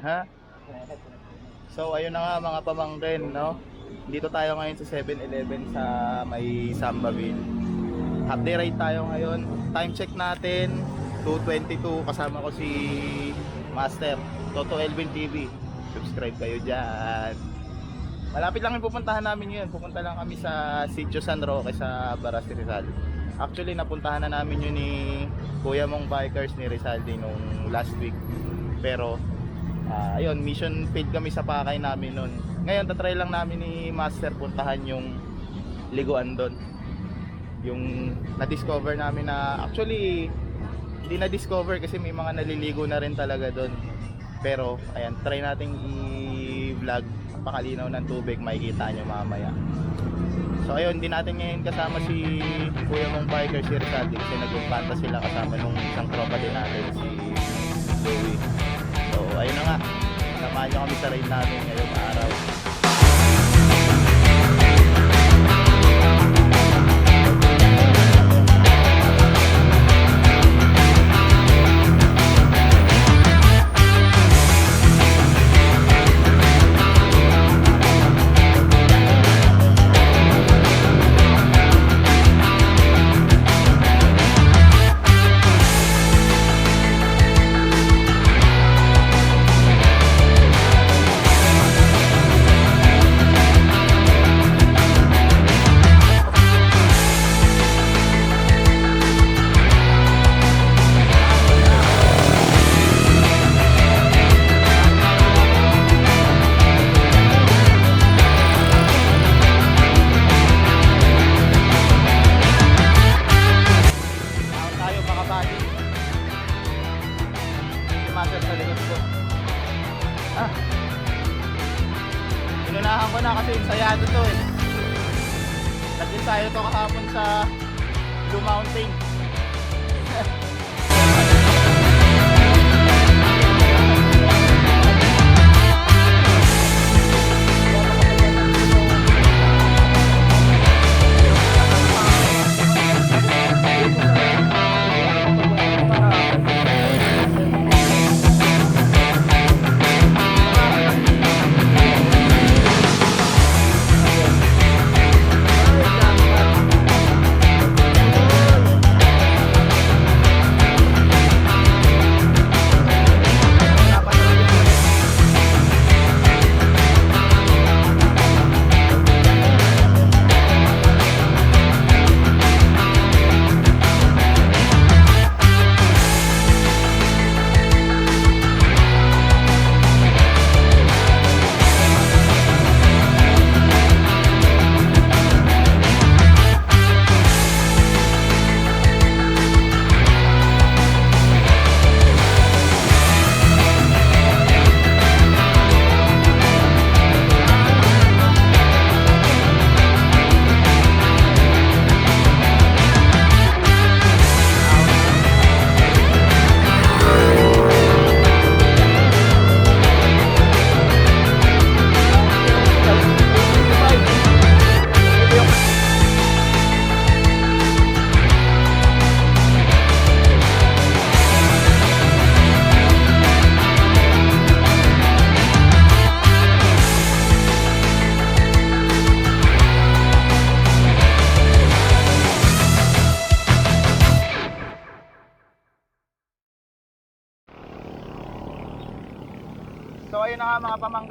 ha? So ayun na nga mga pamangkin, no? Dito tayo ngayon sa 7-Eleven sa may Sambaville. Half day ride tayo ngayon. Time check natin 2.22 kasama ko si Master Toto Elvin TV. Subscribe kayo dyan. Malapit lang yung pupuntahan namin ngayon. Pupunta lang kami sa Sitio San Roque sa Baras Rizal. Actually, napuntahan na namin yun ni Kuya mong bikers ni Rizaldi nung last week. Pero, ah, ayun, mission field kami sa pakay namin nun. Ngayon, tatry lang namin ni Master puntahan yung liguan doon. Yung na-discover namin na, actually, hindi na-discover kasi may mga naliligo na rin talaga doon. Pero, ayan, try nating i-vlog. Napakalinaw ng tubig, makikita nyo mamaya. So ayun, hindi natin ngayon kasama si Kuya mong biker si Rizaldi kasi nagpumpanta sila kasama nung isang tropa din natin si Joey. Ayun na nga, samahan nyo kami sa ride namin ngayong araw.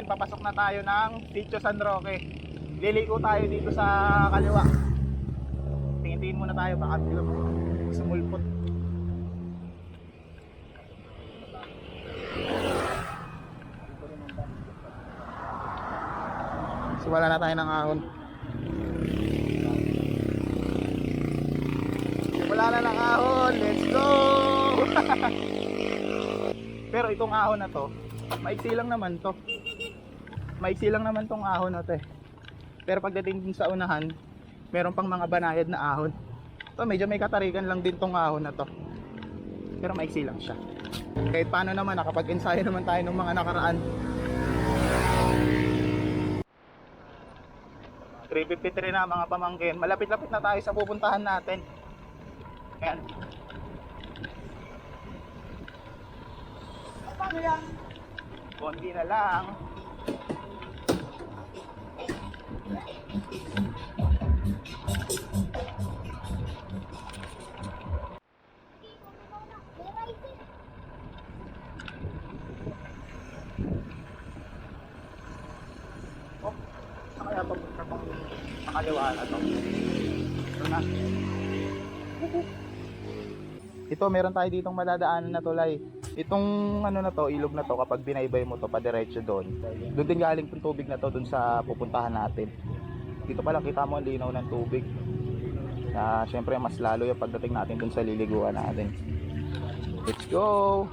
Pamangkin, papasok na tayo ng Sitio San Roque. Liliko tayo dito sa kaliwa. Tingin-tingin muna tayo, baka biglang sumulpot. So wala na tayo ng ahon. Wala na ng ahon, let's go! Pero itong ahon na to, maiksi lang naman to. Maiksi lang naman tong ahon na to eh. Pero pagdating din sa unahan, meron pang mga banayad na ahon. To medyo may katarigan lang din tong ahon na to. Pero maiksi lang siya. Kahit paano naman, nakapag-ensayo naman tayo ng mga nakaraan. 353 na mga pamangkin. Malapit-lapit na tayo sa pupuntahan natin. Ayan. Paano yan? Konti na lang. Oh, saan kaya papunta pang makaliwa na to? Ito. Ito, meron tayo ditong madadaanan na tulay. Itong ano na to, ilog na to, kapag binaybay mo to, padiretso doon. Doon din galing tong tubig na to, doon sa pupuntahan natin. Dito pa lang kita mo ang linaw ng tubig. Na syempre mas lalo yung pagdating natin doon sa liliguan natin. Let's go!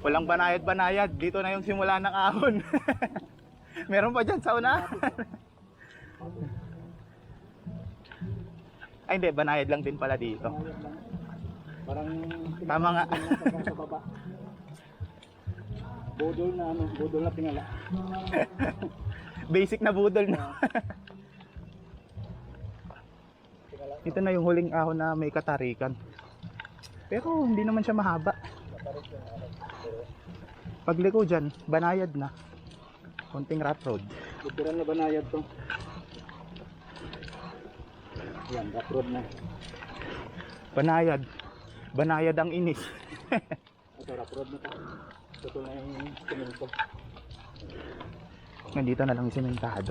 Walang banayad-banayad. Dito na yung simula ng ahon. meron pa dyan sa una. Ay hindi, banayad lang din pala dito. Parang Tama nga. sa baba. Bodol na ano, bodol na tingala. Basic na budol na. Ito na yung huling ahon na may katarikan. Pero hindi naman siya mahaba. Pagliko dyan, banayad na. Konting rat road. Literal na banayad to. Yan, rough road na. Banayad. Banayad ang inis. Rough road na to. Ito na yung semento. Nandito na lang yung tingal.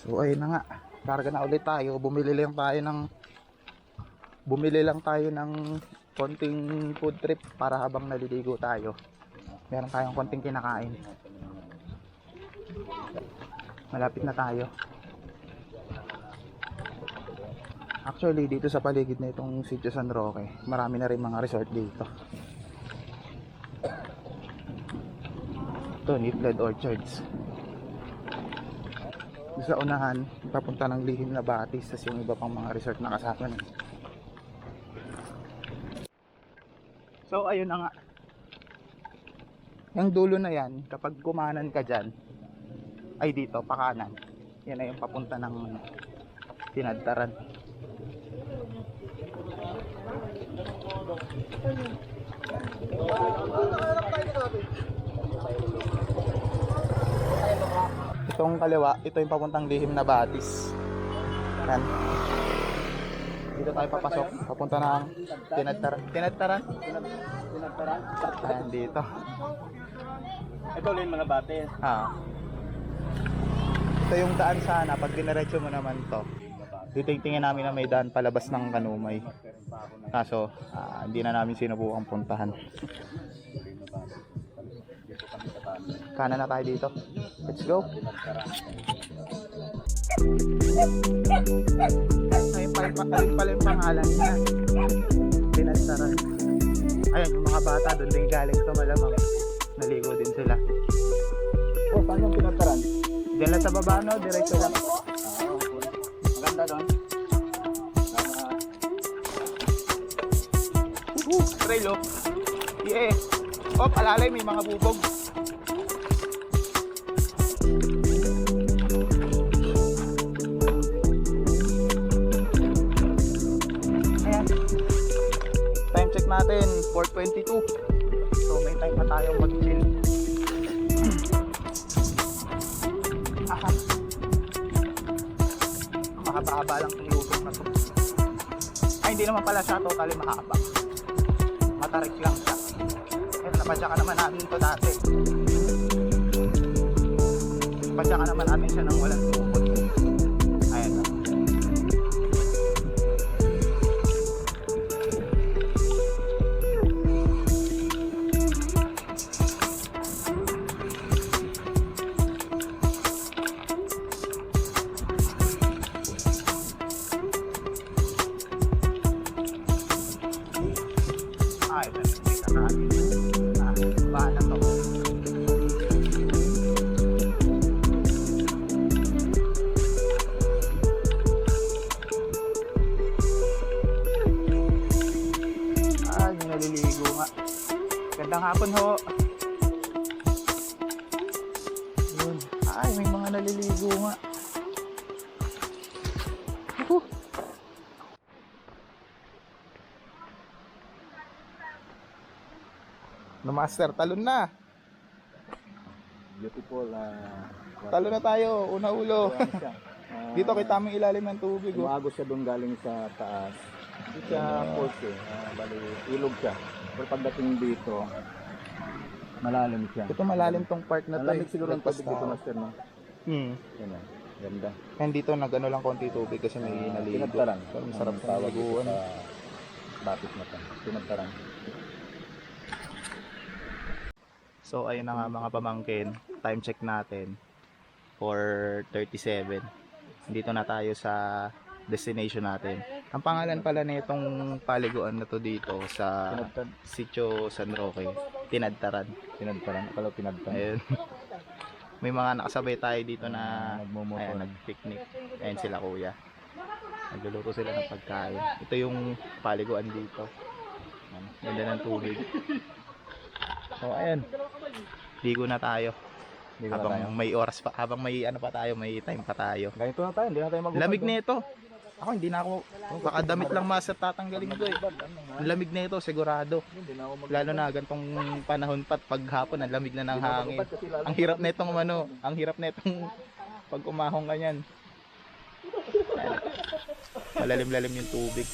So ayun na nga. Karga na ulit tayo. Bumili lang tayo ng bumili lang tayo ng konting food trip para habang naliligo tayo. Meron tayong konting kinakain. Malapit na tayo. Actually, dito sa paligid na itong Sitio San Roque, marami na rin mga resort dito. Ito, Nifled Orchards. Sa unahan papunta ng lihim na batis tas yung iba pang mga resort na kasama so ayun na nga. Yung dulo na yan kapag kumanan ka dyan ay dito pakanan. Yan na yung papunta ng tinadtaran Itong kaliwa, ito yung papuntang lihim na batis. Yan. Dito tayo papasok. Papunta ng tinadtaran. Tinadtaran? Pinagtaran. Ayan, dito. Ito ulit mga bate. Ah. Ito yung daan sana. Pag diniretso mo naman to, titingtingin namin na may daan palabas ng kanumay. Kaso, ah, hindi na namin sinubukang puntahan. Kanan na tayo dito. Let's go. Ayun pala, pala yung pangalan niya. Pinagtaran. Ayun, yung mga bata doon din galing sa malamang. Naligo din sila. Oh, saan yung pinagtaran? Diyan lang sa baba, no? Diretso lang. Maganda doon. Woo! Trail, oh. Yeah. Oh, alalay, may mga bubog. Ayan. Time check natin, 4.22. So, may time pa tayong mag-chill. Mahaba-haba lang itong lusok na to. Ay, hindi naman pala siya totally mahaba. Matarik lang siya. Eh, napadya ka naman natin ito dati. Padya ka naman natin siya ng walang tukod. bunga. Ako. Na master, talon na. Beautiful. Uh, talon na tayo, una ulo. Uh, Dito kay tamang ilalim ng tubig. Oh. Umago siya doon galing sa taas. Dito sa uh, ah, ah, pulse, eh. uh, bali, ilog siya. Pero pagdating dito, malalim siya. Ito malalim tong part na to. Malamig siguro ang tubig dito, master, no? Hmm. Yan ah. Ganda. And dito nagano lang konti tubig kasi may Ah, naligo. Pinagtaran. Pero masarap sa tawag dito sa Bapit na to. Pinagtaran. So ayun na nga mga pamangkin, time check natin for 37. Dito na tayo sa destination natin. Ang pangalan pala nitong paliguan na to dito sa. Sitio San Roque, Tinadtaran. Pinagtaran. Akala pinagtaran. Ayun. May mga nakasabay tayo dito na Nagmumotor. ayun, nag-picnic. Ayun sila kuya. Nagluluto sila ng pagkain. Ito yung paliguan dito. Ayan, Ganda ng tubig. So ayun. Ligo na tayo. Na habang tayo. may oras pa, habang may ano pa tayo, may time pa tayo. Ganito na tayo. Hindi na tayo mag Lamig na ito. Ako hindi na ako, baka damit lang master tatanggalin ko eh. Ang lamig na ito, sigurado. Lalo na gantong panahon pa at paghapon, ang lamig na ng hangin. Ang hirap na itong ano, ang hirap na itong pag umahong ka niyan. Malalim-lalim yung tubig.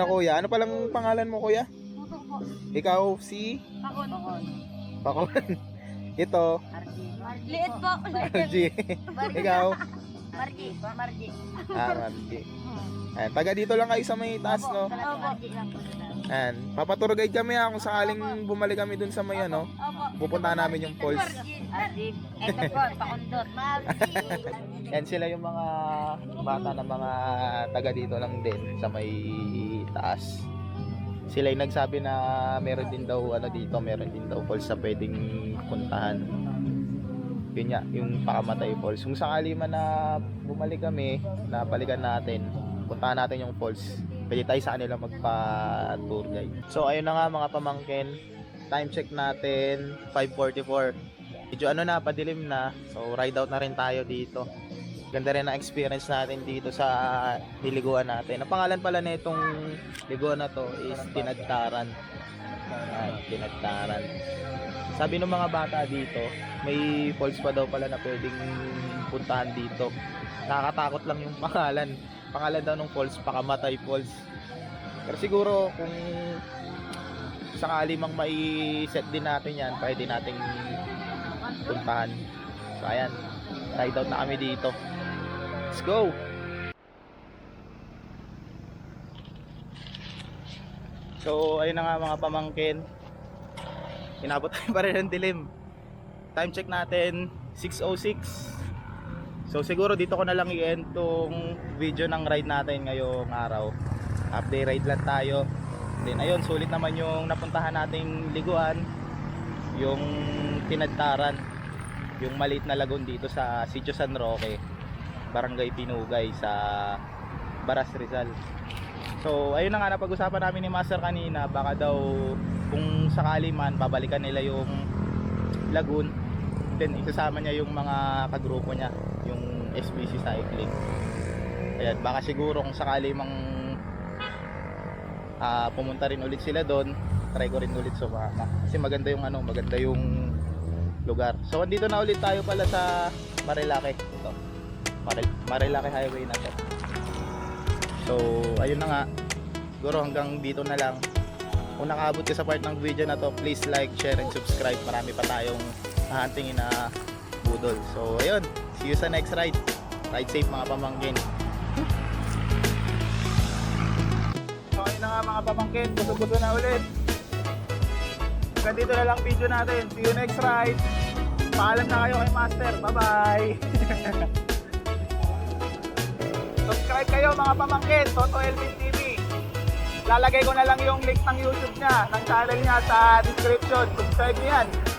Ano kuya? Ano palang pangalan mo kuya? Puto po. Ikaw si Pakon. Pakon. Pakon. Ito, Liit po. RG. Ikaw, Marji. Marji. ah, RG. Ayan, taga dito lang kayo sa may taas, no? Opo. Marji lang po sila. Ayan, papatour guide kami ha kung sakaling bumalik kami dun sa may ano, Opo. pupuntahan namin yung falls. Marji. Ito po. Pakondot. Marji. Yan sila yung mga bata na mga taga dito lang din sa may taas. Sila yung nagsabi na meron din daw ano dito, meron din daw falls na pwedeng puntahan. Yun nga, yung Pakamatay Falls. Kung sakali man na bumalik kami, na balikan natin, puntahan natin yung falls. Pwede tayo sa kanila magpa-tour guide. So ayun na nga mga pamangkin, time check natin 5.44 medyo ano na, padilim na. So, ride out na rin tayo dito. Ganda rin ang experience natin dito sa niliguan natin. Ang pangalan pala na itong liguan na to is Tinagtaran. Ayan, Tinagtaran. Sabi ng mga bata dito, may falls pa daw pala na pwedeng puntahan dito. Nakakatakot lang yung pangalan. Pangalan daw ng falls, Pakamatay Falls. Pero siguro kung sakali mang mai-set din natin yan, pwede nating puntahan. So ayan, ride out na kami dito. Let's go! So ayun na nga mga pamangkin. Inabot tayo pa rin ng dilim. Time check natin 6.06 So siguro dito ko na lang i-end tong video ng ride natin ngayong araw. Update ride lang tayo. Then ayun, sulit naman yung napuntahan nating liguan. Yung tinadtaran. Yung maliit na lagoon dito sa Sitio San Roque. Barangay Pinugay sa Baras Rizal. So ayun na nga napag-usapan namin ni Master kanina. Baka daw kung sakali man babalikan nila yung lagoon. Then isasama niya yung mga kagrupo niya. Yung SBC Cycling. Ayan, baka siguro kung sakali mang ah, pumunta rin ulit sila doon try ko rin ulit sumama kasi maganda yung ano maganda yung lugar. So andito na ulit tayo pala sa Marilake. Ito. Maril- Marilake Highway na to. So ayun na nga. Siguro hanggang dito na lang. Kung nakaabot ka sa part ng video na to please like, share, and subscribe. Marami pa tayong hahantingin na budol. So ayun. See you sa next ride. Ride safe mga pamangkin. So ayun na nga mga pamangkin, gusto-gusto na ulit. Hanggang dito na lang video natin. See you next ride. Paalam na kayo kay Master. Bye-bye. Subscribe kayo mga pamangkin, Toto Elvin TV. Lalagay ko na lang yung link ng YouTube niya, ng channel niya sa description. Subscribe niyo yan.